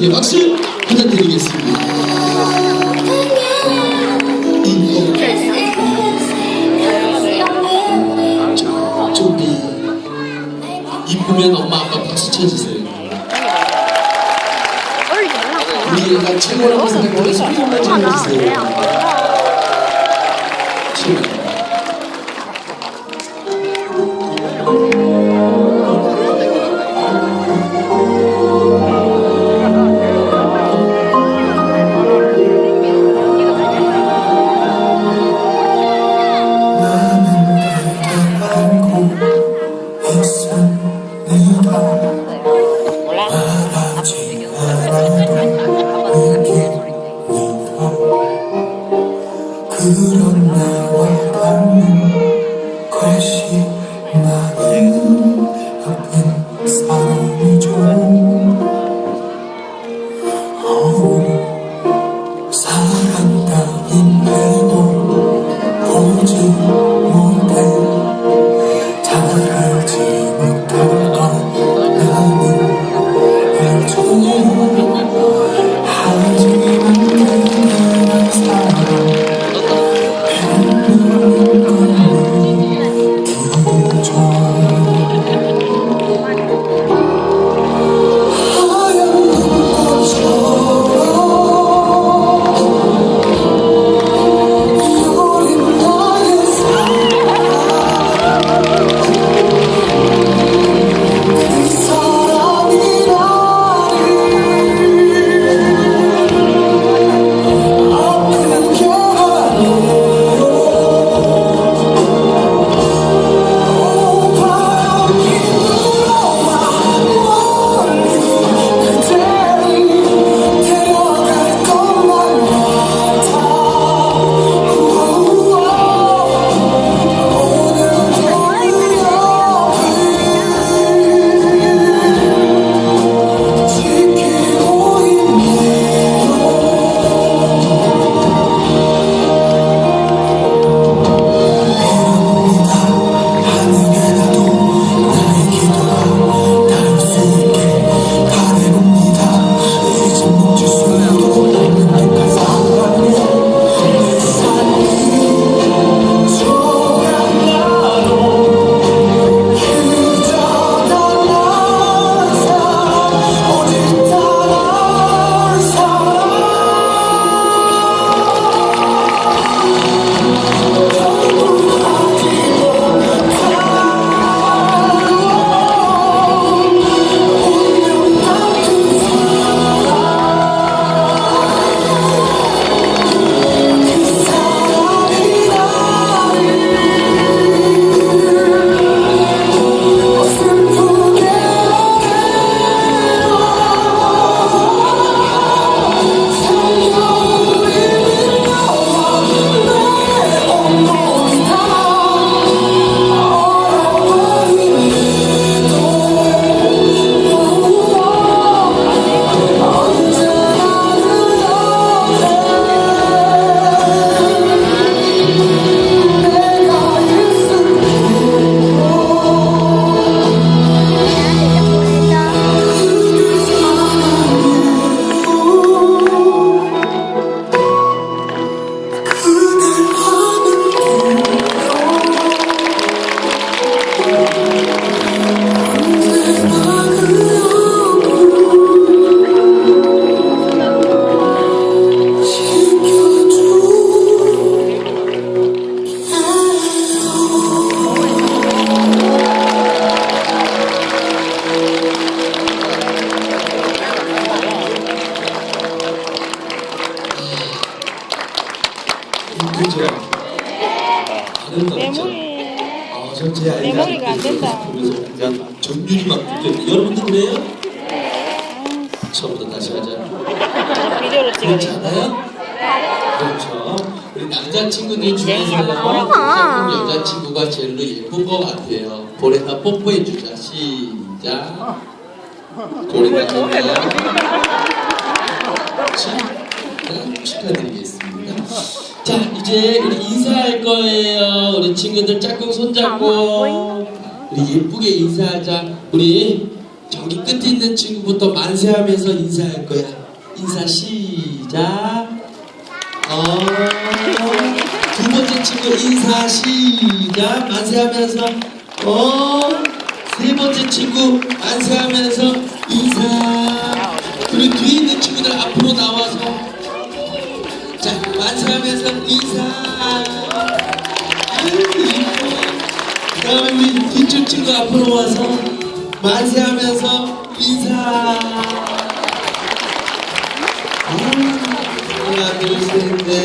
네, 박수 부탁드리겠습니다. 이쁘면 엄마 아빠 박수 쳐주세요. 우리 애가 최고라고 생각해서 한번 쳐주세요. 최고. 메모리 아, 저제 아이가 메모리가 안 된다. 정률이 막 느껴요. 여러분도 그래요? 처음부터 다시 하자. 비디오로. 괜찮아요? 그렇죠. 우리 남자친구들 네, 여자친구, 여자친구가 제일로 예쁜 것 같아요. 볼에다 뽀뽀해주자. 시작. 볼에다 뽀뽀해요. 축하드리겠습니다. 자, 이제 우리 인사할 거예요. 우리 친구들 짝꿍 손잡고 우리 예쁘게 인사하자. 우리 저기 끝에 있는 친구 지금부터 만세하면서 인사할 거야. 인사 시작. 어, 두 번째 친구 인사 시작. 만세하면서 어, 세 번째 친구 만세하면서 인사. 아유 이뻐. 그다음에 우리 뒤쪽 친구 앞으로 와서 만세하면서 인사. 아, 하나 둘셋 넷.